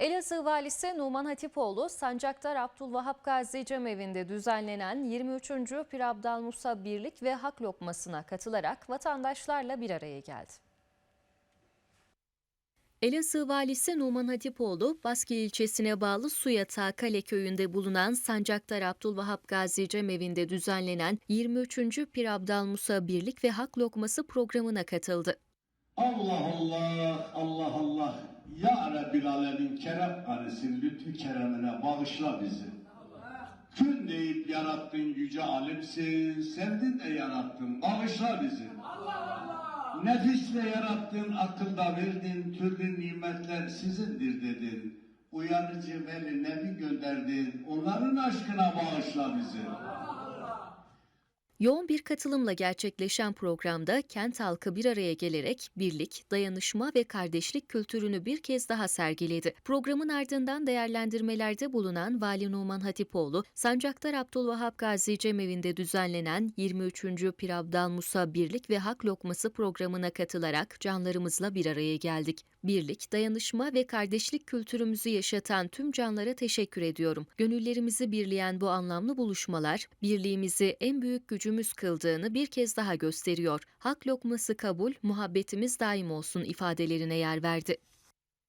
Elazığ Valisi Numan Hatipoğlu, Sancaktar Abdülvahap Gazi Cemevi'nde düzenlenen 23. Pir Abdal Musa Birlik ve Hak Lokması'na katılarak vatandaşlarla bir araya geldi. Elazığ Valisi Numan Hatipoğlu, Baskı ilçesine bağlı Suyatağı Kale köyünde bulunan Sancaktar Abdülvahap Gazi Cemevi'nde düzenlenen 23. Pir Abdal Musa Birlik ve Hak Lokması programına katıldı. Allah Allah, Allah Allah. Ya Rabbil Alemin kerem kanesin lütfü keremine bağışla bizi. Kün deyip yarattın yüce alimsin, sevdin de yarattın, bağışla bizi. Nefisle yarattın, akılda verdin, türlü nimetler sizindir dedin. Uyanıcı veli nebi gönderdin, onların aşkına bağışla bizi. Yoğun bir katılımla gerçekleşen programda kent halkı bir araya gelerek birlik, dayanışma ve kardeşlik kültürünü bir kez daha sergiledi. Programın ardından değerlendirmelerde bulunan Vali Numan Hatipoğlu, Sancaktar Abdülvahap Gazi Cemevi'nde düzenlenen 23. Pir Abdal Musa Birlik ve Hak Lokması programına katılarak canlarımızla bir araya geldik. Birlik, dayanışma ve kardeşlik kültürümüzü yaşatan tüm canlara teşekkür ediyorum. Gönüllerimizi birleyen bu anlamlı buluşmalar, birliğimizi en büyük gücümüz kıldığını bir kez daha gösteriyor. Hak lokması kabul, muhabbetimiz daim olsun ifadelerine yer verdi.